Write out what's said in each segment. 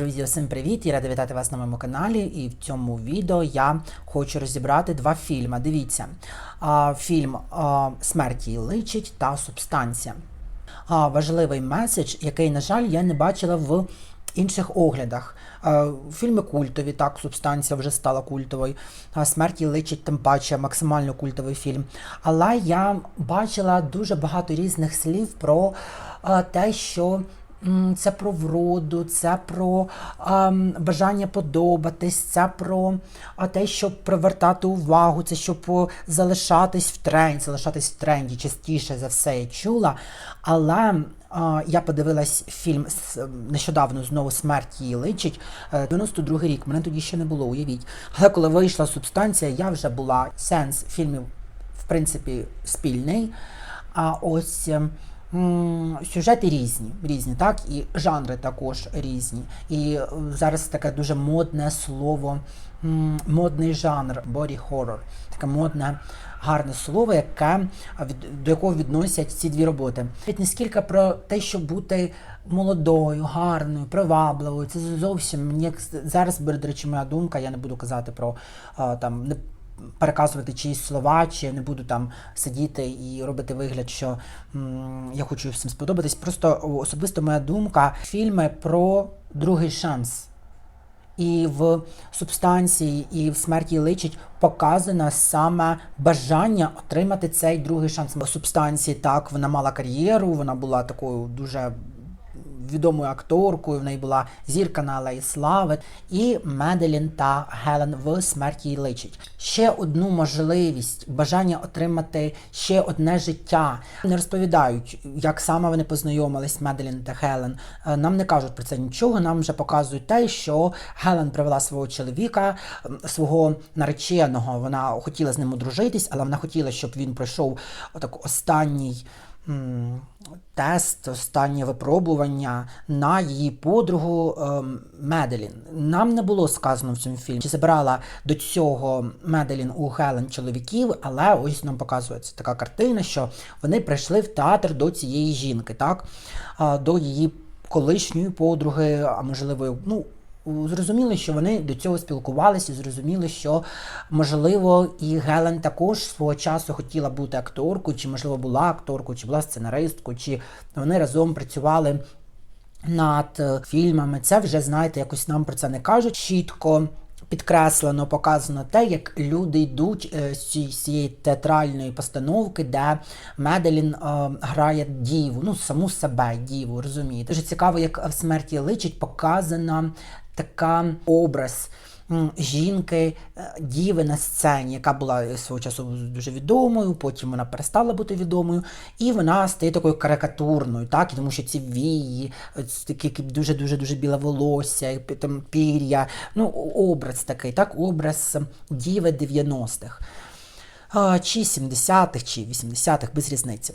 Друзі, всім привіт! Я рада вітати вас на моєму каналі. І в цьому відео я хочу розібрати два фільми. Дивіться, фільм а, Смерть їй личить та Субстанція. Важливий меседж, який, на жаль, я не бачила в інших оглядах. Фільми культові, так, субстанція вже стала культовою. Смерть їй личить, тим паче максимально культовий фільм. Але я бачила дуже багато різних слів про те, що. Це про вроду, це про ем, бажання подобатись, це про а, те, щоб привертати увагу, це щоб залишатись в тренді, залишатись в тренді частіше за все я чула. Але а, я подивилась фільм нещодавно знову смерть її личить. е, 92-й рік. Мене тоді ще не було, уявіть. Але коли вийшла субстанція, я вже була сенс фільмів, в принципі, спільний. А ось. Сюжети різні, різні, так, і жанри також різні. І е, зараз таке дуже модне слово, модний жанр body horror. Таке модне, гарне слово, яке до якого відносять ці дві роботи. Навіть не скільки про те, щоб бути молодою, гарною, привабливою. Це зовсім як зараз, до речі, моя думка. Я не буду казати про там не переказувати чиїсь слова, чи я не буду там сидіти і робити вигляд, що м, я хочу всім сподобатись. Просто особисто моя думка фільми про другий шанс. І в субстанції, і в смерті личить показано саме бажання отримати цей другий шанс. Субстанції так вона мала кар'єру, вона була такою дуже відомою акторкою, в неї була зірка на Алеї Слави, і Меделін та Гелен в смерті їй личить. Ще одну можливість, бажання отримати ще одне життя. Не розповідають, як саме вони познайомились, Меделін та Гелен. Е, Нам не кажуть про це нічого. Нам вже показують те, що Гелен привела свого чоловіка, свого нареченого. Вона хотіла з ним одружитись, але вона хотіла, щоб він пройшов отак останній тест, останнє випробування на її подругу ем, Меделін. Нам не було сказано в цьому фільмі, чи забирала до цього Меделін у Гелен чоловіків, але ось нам показується така картина, що вони прийшли в театр до цієї жінки, так? До її колишньої подруги, а можливо, ну. Зрозуміли, що вони до цього спілкувалися, зрозуміли, що можливо і Гелен також свого часу хотіла бути акторкою, чи можливо була акторкою, чи була сценаристкою, чи вони разом працювали над е, фільмами. Це вже знаєте, якось нам про це не кажуть чітко. Підкреслено, показано те, як люди йдуть е, з цієї театральної постановки, де Меделін е, грає діву, ну саму себе діву, розумієте. Дуже цікаво, як в смерті личить показана така образ жінки, е, діви на сцені, яка була свого часу дуже відомою, потім вона перестала бути відомою, і вона стає такою карикатурною, так, тому що ці вії, такі дуже дуже дуже біле волосся, там пір'я, ну образ такий, так, образ діви 90-х. Чи 70-х, чи 80-х, без різниці.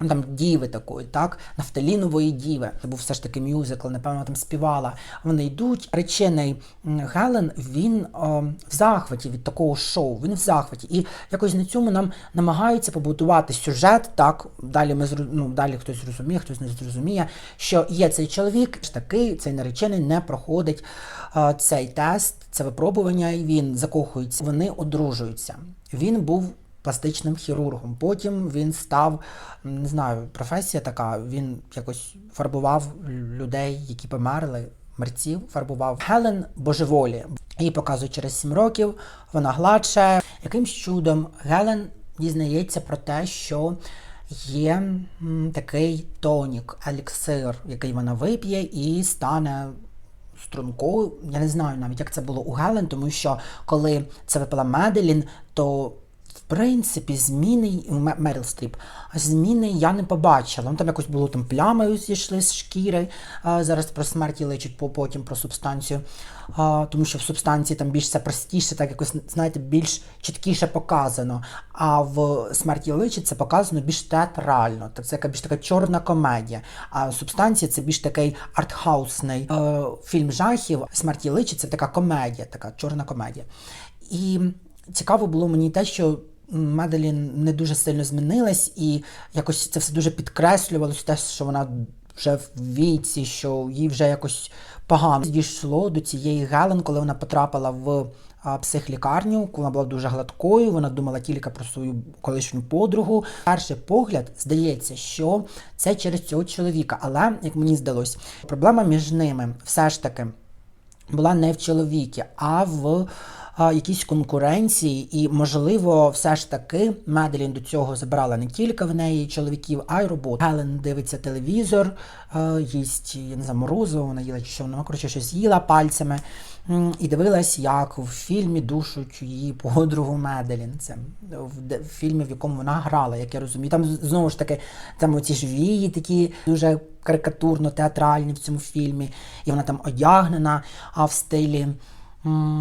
Ну, Там діви такої, так, нафталінової діви. Це був все ж таки мюзикл, напевно, там співала. Вони йдуть. Речений Гелен, він о, в захваті від такого шоу. Він в захваті. І якось на цьому нам намагаються побудувати сюжет. Так, далі ми ну, далі хтось зрозуміє, хтось не зрозуміє, що є цей чоловік, ж такий, цей наречений не проходить е, цей тест, це випробування, і він закохується. Вони одружуються. Він був пластичним хірургом. Потім він став, не знаю, професія така, він якось фарбував людей, які померли, мерців фарбував. Гелен божеволі. Її показують через 7 років, вона гладше. Якимсь чудом Гелен дізнається про те, що є такий тонік, еліксир, який вона вип'є і стане стрункою. Я не знаю навіть, як це було у Гелен, тому що коли це випила Меделін, то принципі зміни Меріл Стріп, зміни я не побачила. Ну, там якось було там плями зійшли з шкіри. Зараз про смерті лечить, по- потім про субстанцію. Тому що в субстанції там більш все простіше, так якось, знаєте, більш чіткіше показано. А в смерті личить це показано більш театрально. Це більш така чорна комедія. А субстанція це більш такий артхаусний е, фільм жахів. Смерті личить це така комедія, така чорна комедія. І цікаво було мені те, що Меделін не дуже сильно змінилась, і якось це все дуже підкреслювалося, те, що вона вже в віці, що їй вже якось погано дійшло до цієї Гелен, коли вона потрапила в психлікарню, вона була дуже гладкою, вона думала тільки про свою колишню подругу. Перший погляд здається, що це через цього чоловіка. Але, як мені здалось, проблема між ними все ж таки була не в чоловікі, а в а, якійсь конкуренції, і, можливо, все ж таки Меделін до цього забрала не тільки в неї чоловіків, а й роботу. Гелен дивиться телевізор, їсть я не знаю, морозиво, вона їла чи що вона коротше щось їла пальцями. І дивилась, як в фільмі душуть її подругу Меделін. Це в фільмі, в якому вона грала, як я розумію. Там знову ж таки там оці ж вії такі дуже карикатурно театральні в цьому фільмі, і вона там одягнена, а в стилі.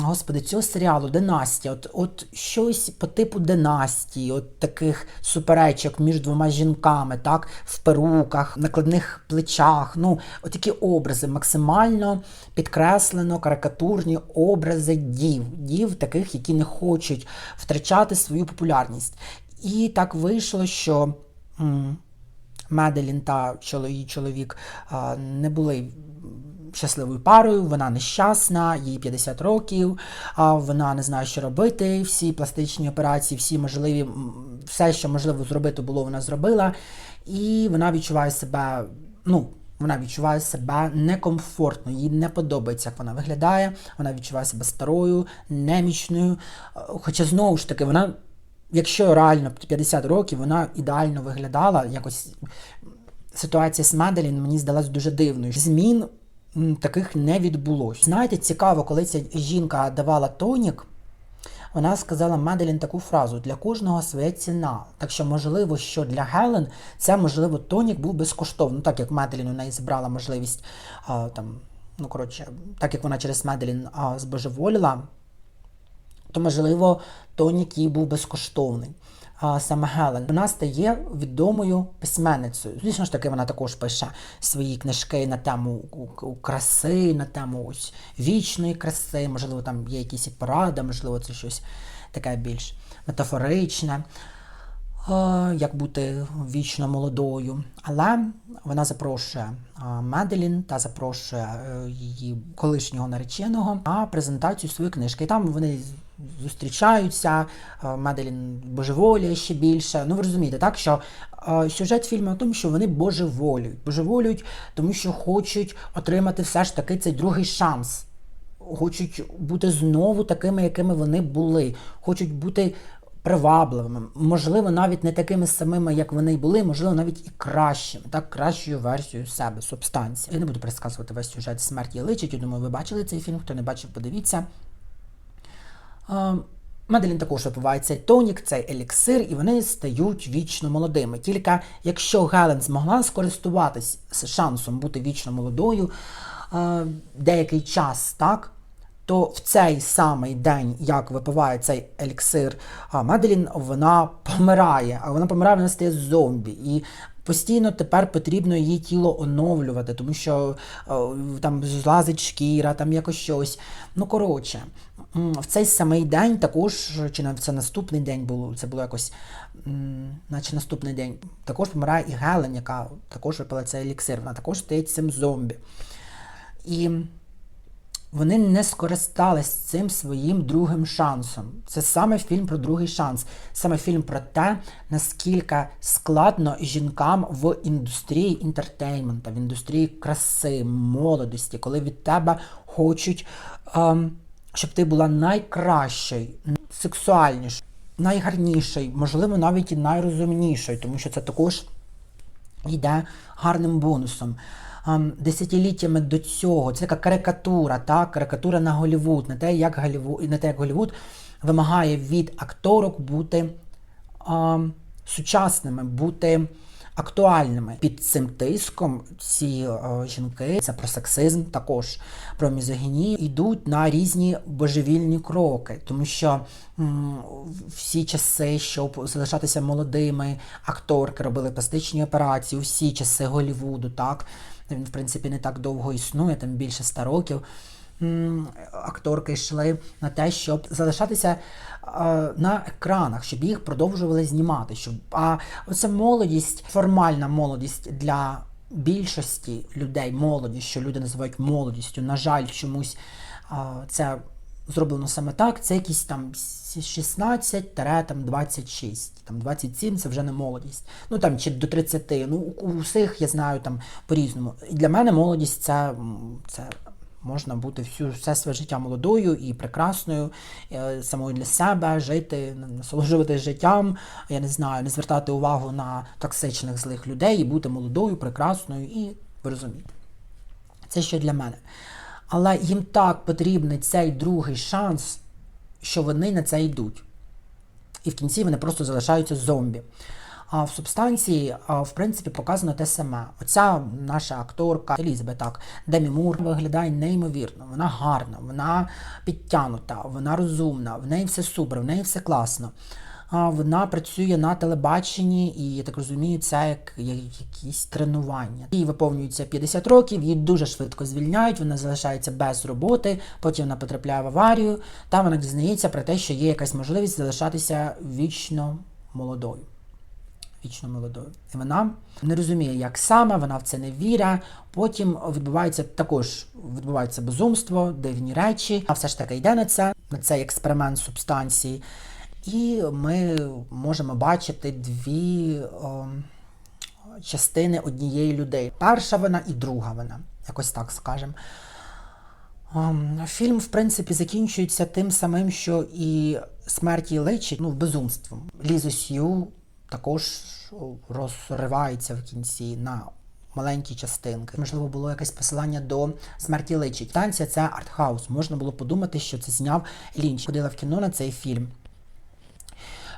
Господи, цього серіалу Династія, от, от щось по типу династії, от таких суперечок між двома жінками, так, в перуках, накладних плечах. Ну, от такі образи максимально підкреслено, карикатурні образи дів, дів таких, які не хочуть втрачати свою популярність. І так вийшло, що. Меделін та її чоловік не були щасливою парою, вона нещасна, їй 50 років, вона не знає, що робити. Всі пластичні операції, всі можливі, все, що можливо зробити було, вона зробила. І вона відчуває себе, ну, вона відчуває себе некомфортно, їй не подобається, як вона виглядає. Вона відчуває себе старою, немічною. Хоча знову ж таки, вона якщо реально 50 років вона ідеально виглядала, якось ситуація з Меделін мені здалась дуже дивною. Змін таких не відбулося. Знаєте, цікаво, коли ця жінка давала тонік. Вона сказала Меделін таку фразу: для кожного своя ціна. Так що, можливо, що для Гелен це, можливо, тонік був безкоштовний. Ну, так як Меделін у неї збрала можливість а, там, ну коротше, так як вона через Меделін збожеволіла, то можливо тонік їй був безкоштовний. Саме Гелен вона стає відомою письменницею. Звісно ж таки, вона також пише свої книжки на тему краси, на тему ось вічної краси. Можливо, там є якісь і поради, можливо, це щось таке більш метафоричне. Як бути вічно молодою, але вона запрошує Меделін та запрошує е, її колишнього нареченого на презентацію своєї книжки. І там вони зустрічаються. Меделін божеволіє ще більше. Ну ви розумієте, так що сюжет фільму в тому, що вони божеволюють. Божеволюють, тому що хочуть отримати все ж таки цей другий шанс. Хочуть бути знову такими, якими вони були. Хочуть бути привабливими, можливо, навіть не такими самими, як вони були, можливо, навіть і кращими, так, кращою версією себе, субстанції. Я не буду пересказувати весь сюжет смерті личить. Я думаю, ви бачили цей фільм. Хто не бачив, подивіться. Меделін також випиває цей тонік, цей еліксир, і вони стають вічно молодими. Тільки якщо Гелен змогла скористуватись шансом бути вічно молодою деякий час, так, то в цей самий день, як випиває цей еліксир, а, Меделін вона помирає, а вона помирає, вона стає зомбі. І постійно тепер потрібно її тіло оновлювати, тому що е, там злазить шкіра, там якось щось. Ну, коротше, в цей самий день також, чи на це наступний день було, це було якось, наче наступний день, також помирає і Гелен, яка також випила цей еліксир, вона також стає цим зомбі. І вони не скористались цим своїм другим шансом. Це саме фільм про другий шанс, саме фільм про те, наскільки складно жінкам в індустрії інтертеймента, в індустрії краси, молодості, коли від тебе хочуть, ем, щоб ти була найкращою, сексуальнішою, найгарнішою, можливо, навіть і найрозумнішою, тому що це також йде гарним бонусом. Десятиліттями до цього це така карикатура, так? карикатура на Голлівуд, на те, як Голлівуд, на те, як Голлівуд вимагає від акторок бути ам, сучасними, бути актуальними. Під цим тиском ці е, жінки, це про сексизм, також про мізогінію, йдуть на різні божевільні кроки, тому що всі часи, щоб залишатися молодими, акторки робили пластичні операції, усі часи Голлівуду, так він в принципі не так довго існує, там більше ста років. Акторки йшли на те, щоб залишатися е, на екранах, щоб їх продовжували знімати. Щоб... А оце молодість, формальна молодість для більшості людей молодість, що люди називають молодістю, на жаль, чомусь а, це зроблено саме так, це якісь там 16-26, там 27 це вже не молодість. Ну там чи до 30. Ну, у у всіх я знаю там по-різному. І для мене молодість це, це можна бути всю все своє життя молодою і прекрасною, е, самою для себе, жити, насолоджуватися життям, я не знаю, не звертати увагу на токсичних злих людей і бути молодою, прекрасною і ви розумієте. Це ще для мене. Але їм так потрібний цей другий шанс, що вони на це йдуть. І в кінці вони просто залишаються зомбі. А в субстанції, в принципі, показано те саме. Оця наша акторка Елізабет, так, Демі Мур виглядає неймовірно. Вона гарна, вона підтянута, вона розумна, в неї все супер, в неї все класно. Вона працює на телебаченні, і я так розумію, це як, як якісь тренування. Їй виповнюється 50 років, її дуже швидко звільняють, вона залишається без роботи, потім вона потрапляє в аварію, та вона дізнається про те, що є якась можливість залишатися вічно молодою. Вічно молодою. І вона не розуміє, як саме, вона в це не вірить. Потім відбувається також відбувається безумство, дивні речі. А все ж таки йде на це, на цей експеримент субстанції. І ми можемо бачити дві о, частини однієї людини. Перша вона і друга вона, якось так скажемо. Ем, Фільм, в принципі, закінчується тим самим, що і смерті личить, ну, безумством. Лізо Сью також розривається в кінці на маленькі частинки. Можливо, було якесь посилання до смерті личить. Станція це артхаус. Можна було подумати, що це зняв Лінч. Ходила в кіно на цей фільм.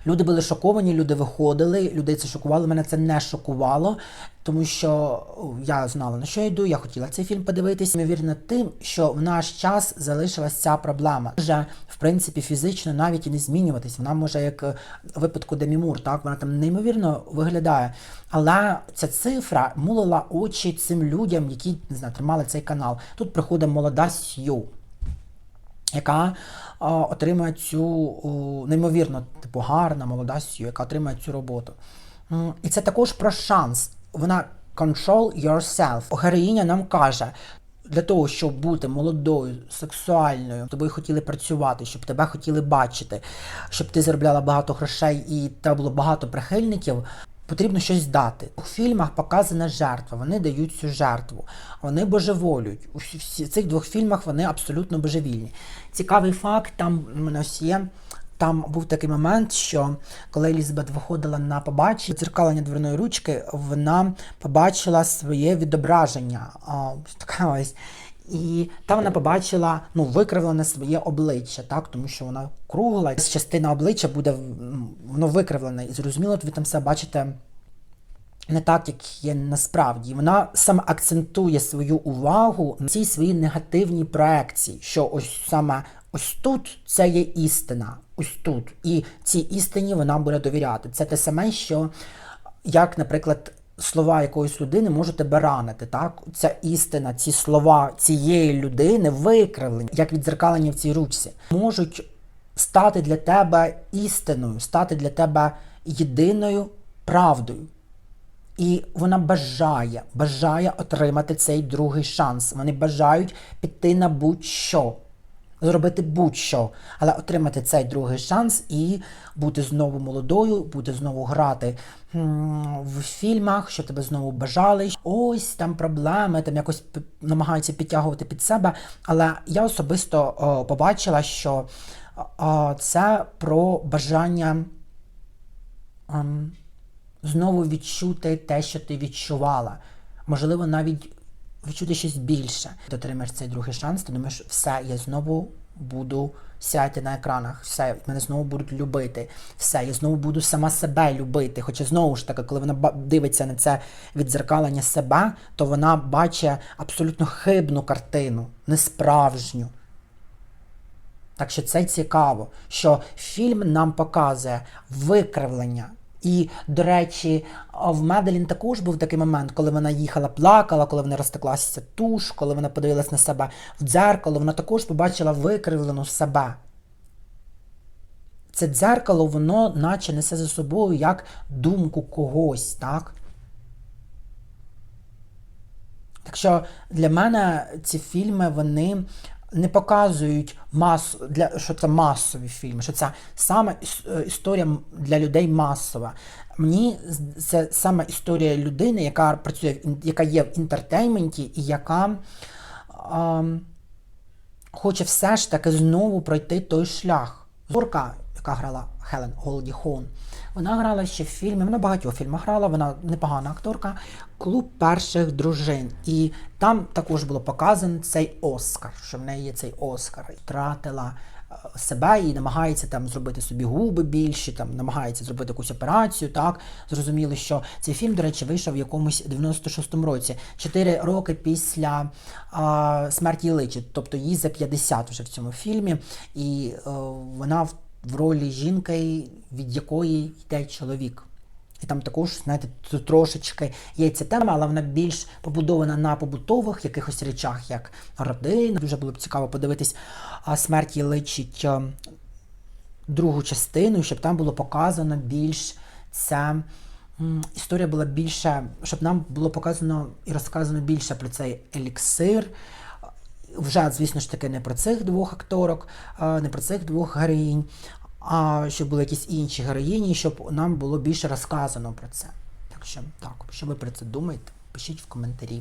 Люди були шоковані, люди виходили, людей це шокувало. Мене це не шокувало, тому що я знала на що я йду. Я хотіла цей фільм подивитись. Ймовірно, тим, що в наш час залишилась ця проблема. Може, в принципі, фізично навіть і не змінюватись. Вона може, як е, в випадку Демі Мур, так вона там неймовірно виглядає. Але ця цифра мулила очі цим людям, які не знаю, тримали цей канал. Тут приходить молода Сью яка а, отримує цю о, неймовірно типу гарна молода сію, яка отримує цю роботу. І це також про шанс. Вона control yourself. Героїня нам каже. Для того, щоб бути молодою, сексуальною, тобою хотіли працювати, щоб тебе хотіли бачити, щоб ти заробляла багато грошей і тебе було багато прихильників, потрібно щось дати. У фільмах показана жертва, вони дають цю жертву, вони божеволюють. У цих двох фільмах вони абсолютно божевільні. Цікавий факт, там в мене є. Там був такий момент, що коли Елізабет виходила на побачення, дзеркалення дверної ручки, вона побачила своє відображення. А, така ось. І там вона побачила ну, викривлене своє обличчя, так, тому що вона кругла, частина обличчя буде воно викривлене. І зрозуміло, ви там все бачите не так, як є насправді. Вона саме акцентує свою увагу на цій своїй негативній проекції, що ось саме ось тут це є істина, ось тут. І цій істині вона буде довіряти. Це те саме, що як, наприклад, слова якоїсь людини можуть тебе ранити. Так? Ця істина, ці слова цієї людини викривлені, як відзеркалення в цій ручці, можуть стати для тебе істиною, стати для тебе єдиною правдою. І вона бажає, бажає отримати цей другий шанс. Вони бажають піти на будь-що, зробити будь-що, але отримати цей другий шанс і бути знову молодою, бути знову грати в фільмах, що тебе знову бажали. Ось там проблеми, там якось намагаються підтягувати під себе. Але я особисто о, побачила, що о, це про бажання. ем, знову відчути те, що ти відчувала. Можливо, навіть відчути щось більше. Ти отримаєш цей другий шанс, ти думаєш, все, я знову буду сяяти на екранах, все, мене знову будуть любити, все, я знову буду сама себе любити. Хоча знову ж таки, коли вона дивиться на це відзеркалення себе, то вона бачить абсолютно хибну картину, несправжню. Так що це цікаво, що фільм нам показує викривлення. І, до речі, в Меделін також був такий момент, коли вона їхала, плакала, коли вона розтеклася туш, коли вона подивилась на себе в дзеркало, вона також побачила викривлену себе. Це дзеркало, воно наче несе за собою як думку когось, так? Так що для мене ці фільми вони не показують масу для що це масові фільми, що це саме е, історія для людей масова. Мені це саме історія людини, яка працює яка є в інтертейменті і яка. ам, хоче все ж таки знову пройти той шлях. Зорка, яка грала Хелен Голді Хоун, вона грала ще в фільмі, вона багатьох фільмах грала, вона непогана акторка. Клуб перших дружин. І там також було показано цей Оскар, що в неї є цей Оскар. Втратила е, себе і намагається там зробити собі губи більші, там намагається зробити якусь операцію. Так зрозуміло, що цей фільм, до речі, вийшов в якомусь 96-му році, чотири роки після а, смерті Личі, тобто їй за 50 вже в цьому фільмі, і е, вона в, в ролі жінки, від якої йде чоловік. І там також, знаєте, трошечки є ця тема, але вона більш побудована на побутових якихось речах, як родина. Дуже було б цікаво подивитись а смерть їй личить е, другу частину, щоб там було показано більш ця історія була більше, щоб нам було показано і розказано більше про цей еліксир. Вже, звісно ж таки, не про цих двох акторок, е, не про цих двох героїнь, а щоб були якісь інші героїні, щоб нам було більше розказано про це. Так що так, що ви про це думаєте? Пишіть в коментарі.